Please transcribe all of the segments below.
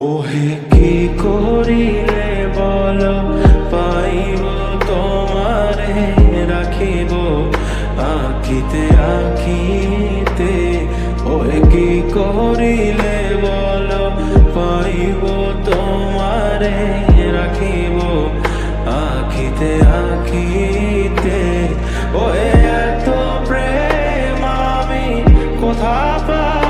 ওহে কি করিলে বল? পাইব তোমারে, রাখিব আখিতে আখিতে ওহে কি করিলে বল? পাইব তোমারে, রাখিব আখিতে আখিতে ওহে এত প্রেম আমি কোথা পাবো?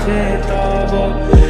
পাই না মাঝে মাঝে তব